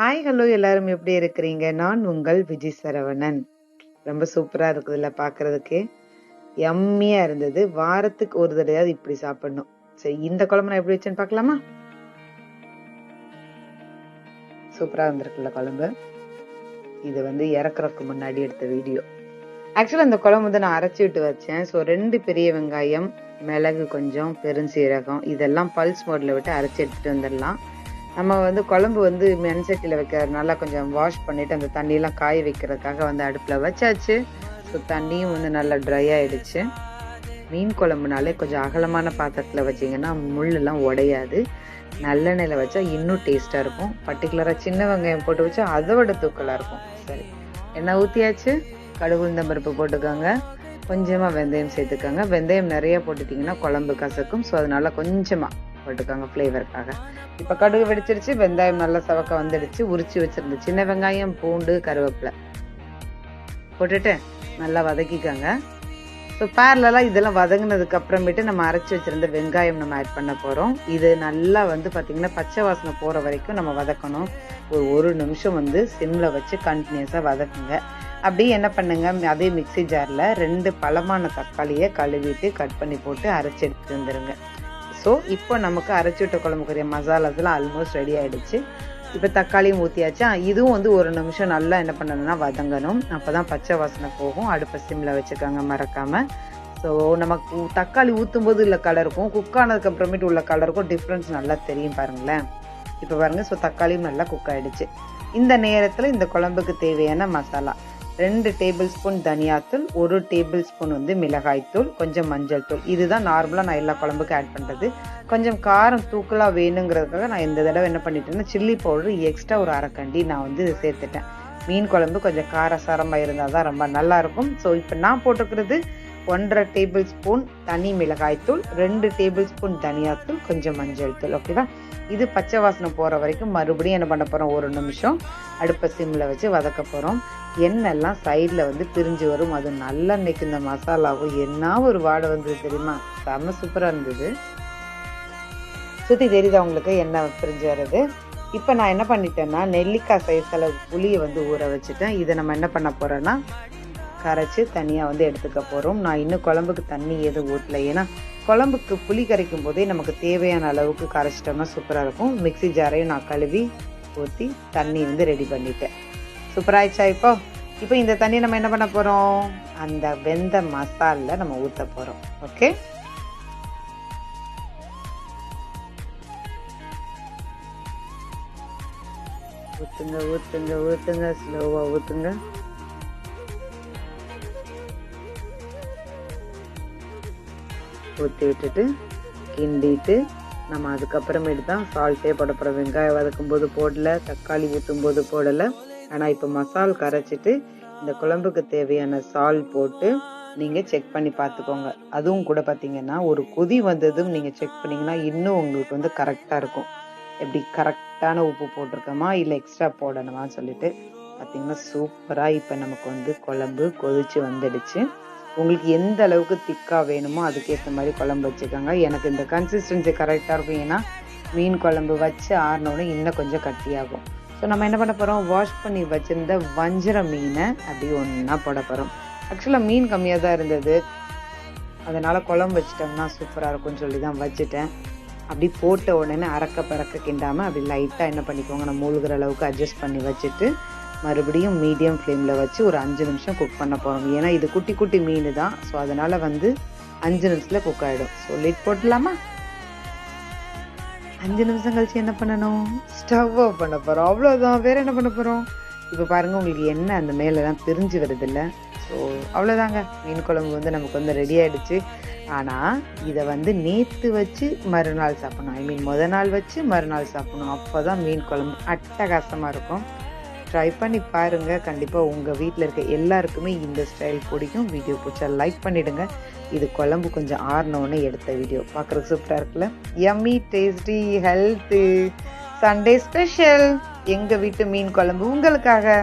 Hi hello எல்லாரும் எப்படி இருக்கிறீங்க? நான் உங்கள் விஜய் சரவணன். ரொம்ப சூப்பராக இருக்குதுல்ல பார்க்கறதுக்கு எம்மியாக இருந்தது. வாரத்துக்கு ஒரு தடவையாவது இப்படி சாப்பிடணும். சரி இந்த குழம்பு நான் எப்படி வச்சேன்னு பார்க்கலாமா? சூப்பராக வந்திருக்குல்ல குழம்பு. இது வந்து இறக்குறதுக்கு முன்னாடி எடுத்த வீடியோ. ஆக்சுவலாக அந்த குழம்பு வந்து நான் அரைச்சி விட்டு வச்சேன். ஸோ ரெண்டு பெரிய வெங்காயம் மிளகு கொஞ்சம் பெருஞ்சீரகம் இதெல்லாம் பல்ஸ் மோடில் விட்டு அரைச்சி எடுத்துகிட்டு வந்துடலாம். நம்ம வந்து குழம்பு வந்து மண் சட்டியில் வைக்கிறதுனால கொஞ்சம் வாஷ் பண்ணிவிட்டு அந்த தண்ணியெல்லாம் காய வைக்கிறதுக்காக வந்து அடுப்பில் வச்சாச்சு. ஸோ தண்ணியும் வந்து நல்லா ட்ரை ஆகிடுச்சு மீன் குழம்புனாலே கொஞ்சம் அகலமான பாத்திரத்தில் வச்சிங்கன்னா முள்ளெல்லாம் உடையாது. நல்லெண்ணெயில் வச்சா இன்னும் டேஸ்ட்டாக இருக்கும். பர்டிகுலராக சின்ன வெங்காயம் போட்டு வச்சா அதோட தூக்கலாக இருக்கும். சரி. எண்ணெய் ஊற்றியாச்சு கடுகு உளுந்தம் பருப்பு போட்டுக்கோங்க. கொஞ்சமாக வெந்தயம் சேர்த்துக்கோங்க. வெந்தயம் நிறையா போட்டுட்டிங்கன்னா குழம்பு கசக்கும். ஸோ அதனால கொஞ்சமாக போட்டுக்கோங்க ஃப்ளேவருக்காக இப்போ கடுகு வெடிச்சிருச்சு வெங்காயம் நல்லா சவக்க வந்துடுச்சு உரிச்சு வச்சுருந்து சின்ன வெங்காயம் பூண்டு கருவேப்பிலை. போட்டுட்டு நல்லா வதக்கிக்கோங்க. ஸோ பேரலாம் இதெல்லாம் வதங்கினதுக்கு அப்புறமேட்டு நம்ம அரைச்சி வச்சிருந்த வெங்காயம் நம்ம ஆட் பண்ண போகிறோம் இது நல்லா வந்து பார்த்திங்கன்னா பச்சை வாசனை போகிற வரைக்கும் நம்ம வதக்கணும். ஒரு ஒரு நிமிஷம் வந்து சிம்மில் வச்சு கண்டினியூஸாக வதக்குங்க. அப்படியே என்ன பண்ணுங்க அதே மிக்சி ஜாரில் ரெண்டு பழமான தக்காளியை கழுவிட்டு கட் பண்ணி போட்டு அரைச்சி எடுத்துட்டு ஸோ இப்போ நமக்கு அரைச்சி விட்ட குழம்புக்குரிய மசாலாஸ்லாம் ஆல்மோஸ்ட் ரெடி ஆகிடுச்சு இப்போ தக்காளியும் ஊற்றியாச்சா இதுவும் வந்து ஒரு நிமிஷம் நல்லா என்ன பண்ணணும்னா வதங்கணும். அப்போ தான் பச்சை வாசனை போகும். அடுப்பை சிம்மில் வச்சுக்கோங்க மறக்காமல் ஸோ நமக்கு தக்காளி ஊற்றும் போது உள்ள கலருக்கும் குக் ஆனதுக்கு அப்புறமேட்டு உள்ள கலருக்கும் டிஃப்ரென்ஸ் நல்லா தெரியும் பாருங்களேன். இப்போ பாருங்க ஸோ தக்காளியும் நல்லா குக் ஆகிடுச்சு இந்த நேரத்தில் இந்த குழம்புக்கு தேவையான மசாலா. ரெண்டு டேபிள் ஸ்பூன் தனியாத்தூள் ஒரு டேபிள் ஸ்பூன் வந்து மிளகாய்த்தூள் கொஞ்சம் மஞ்சள் தூள். இதுதான் நார்மலாக நான் எல்லா குழம்புக்கும் ஆட் பண்ணுறது கொஞ்சம் காரம் தூக்கலாக வேணுங்கிறதுக்காக நான் இந்த தடவை என்ன பண்ணிட்டேன்னா சில்லி பவுடர் எக்ஸ்ட்ரா ஒரு அரைக்கண்டி நான் வந்து சேர்த்துட்டேன். மீன் குழம்பு கொஞ்சம் காரசாரமாக இருந்தால் தான் ரொம்ப நல்லாயிருக்கும் ஸோ இப்போ நான் போட்டிருக்கிறது ஒன்றரை டேபிள் ஸ்பூன் தனி மிளகாய்த்தூள் ரெண்டு டேபிள் ஸ்பூன் தனியாத்தூள் கொஞ்சம் மஞ்சள் தூள் ஓகேவா இது பச்சை வாசனை போகிற வரைக்கும் மறுபடியும் என்ன பண்ண போகிறோம் ஒரு நிமிஷம் அடுப்பை சிம்மில் வச்சு வதக்க போகிறோம் எண்ணெய்லாம் சைடில் வந்து பிரிஞ்சு வரும். அது நல்லெண்ணெய்க்கு இந்த மசாலாவும் என்ன ஒரு வாடை வந்தது தெரியுமா? செம்ம சூப்பராக இருந்தது. சுற்றி தெரியுது அவங்களுக்கு எண்ணெய் பிரிஞ்சு வர்றது? இப்போ நான் என்ன பண்ணிட்டேன்னா நெல்லிக்காய் சைஸ் அளவு புளியை வந்து ஊற வச்சுட்டேன். இதை நம்ம என்ன பண்ண போகிறோன்னா கரைச்சி தனியாக வந்து எடுத்துக்க போகிறோம் நான் இன்னும் குழம்புக்கு தண்ணி எதுவும் ஊற்றல ஏன்னா குழம்புக்கு புளி கரைக்கும் போதே நமக்கு தேவையான அளவுக்கு கரைச்சிட்டோம்னா சூப்பராக இருக்கும். மிக்சி ஜாரையும் நான் கழுவி ஊற்றி தண்ணி வந்து ரெடி பண்ணிட்டேன். சூப்பராகிடுச்சா இப்போ? இப்போ இந்த தண்ணியை நம்ம என்ன பண்ண போகிறோம் அந்த வெந்த மசாலில் நம்ம ஊற்ற போகிறோம் ஓகே? ஊற்றுங்க ஊற்றுங்க ஊற்றுங்க ஸ்லோவாக ஊற்றுங்க ஊற்றி விட்டுட்டு கிண்டிட்டு நம்ம அதுக்கப்புறமேட்டு தான் சால்ட்டே போட போகிறோம் வெங்காயம் வதக்கும் போது தக்காளி ஊற்றும் போது போடலை. ஆனால் இப்போ மசால் கரைச்சிட்டு இந்த குழம்புக்கு தேவையான சால் போட்டு நீங்கள் செக் பண்ணி பார்த்துக்கோங்க. அதுவும் கூட பார்த்தீங்கன்னா ஒரு கொதி வந்ததும் நீங்கள் செக் பண்ணிங்கன்னா இன்னும் உங்களுக்கு வந்து கரெக்டாக இருக்கும். எப்படி கரெக்டான உப்பு போட்டிருக்கோமா இல்லை எக்ஸ்ட்ரா போடணுமான்னு சொல்லிட்டு பார்த்தீங்கன்னா சூப்பராக இப்போ நமக்கு வந்து குழம்பு கொதிச்சு வந்துடுச்சு. உங்களுக்கு எந்த அளவுக்கு திக்காக வேணுமோ அதுக்கேற்ற மாதிரி குழம்பு வச்சுக்கோங்க. எனக்கு இந்த கன்சிஸ்டன்சி கரெக்டாக இருக்கும். ஏன்னா மீன் குழம்பு வச்சு ஆறினோடனே இன்னும் கொஞ்சம் கட்டியாகும். ஸோ நம்ம என்ன பண்ண போகிறோம் வாஷ் பண்ணி வச்சுருந்த வஞ்சிர மீனை அப்படி ஒன்றா போட போகிறோம் ஆக்சுவலாக மீன் கம்மியாக தான் இருந்தது. அதனால் குழம்பு வச்சிட்டோம்னா சூப்பராக இருக்கும்னு சொல்லி தான் வச்சுட்டேன். அப்படி போட்ட உடனே அறக்க பறக்க கிண்டாமல் அப்படி லைட்டாக என்ன பண்ணிக்கோங்க? நம்ம மூழ்கிற அளவுக்கு அட்ஜஸ்ட் பண்ணி வச்சுட்டு மறுபடியும் மீடியம் ஃப்ளேமில் வச்சு ஒரு அஞ்சு நிமிஷம் குக் பண்ண போகிறோம் ஏன்னா இது குட்டி குட்டி மீன் தான். ஸோ அதனால் வந்து அஞ்சு நிமிஷத்தில் குக் ஆகிடும் ஸோ லிட் போட்டுடலாமா? அஞ்சு நிமிஷம் கழிச்சு என்ன பண்ணணும்? ஸ்டவ் ஆஃப் பண்ண போகிறோம் அவ்வளோதான் வேறு என்ன பண்ண போகிறோம் இப்போ பாருங்கள் உங்களுக்கு என்ன அந்த மேலெலாம் பிரிஞ்சு வருதில்ல. ஸோ அவ்வளோதாங்க மீன் குழம்பு வந்து நமக்கு வந்து ரெடி ஆகிடுச்சு ஆனால் இதை வந்து நேற்று வச்சு மறுநாள் சாப்பிடணும். ஐ மீன் முத நாள் வச்சு மறுநாள் சாப்பிடணும். அப்போ தான் மீன் குழம்பு அட்டகாசமாக இருக்கும். ட்ரை பண்ணி பாருங்கள் கண்டிப்பாக உங்கள் வீட்டில் இருக்க எல்லாருக்குமே இந்த ஸ்டைல் பிடிக்கும். வீடியோ பிடிச்சா லைக் பண்ணிவிடுங்க இது குழம்பு கொஞ்சம் ஆறினோடனே எடுத்த வீடியோ பார்க்குறதுக்கு சூப்பராக இருக்குல்ல? Yummy tasty health Sunday special எங்கள் வீட்டு மீன் குழம்பு உங்களுக்காக.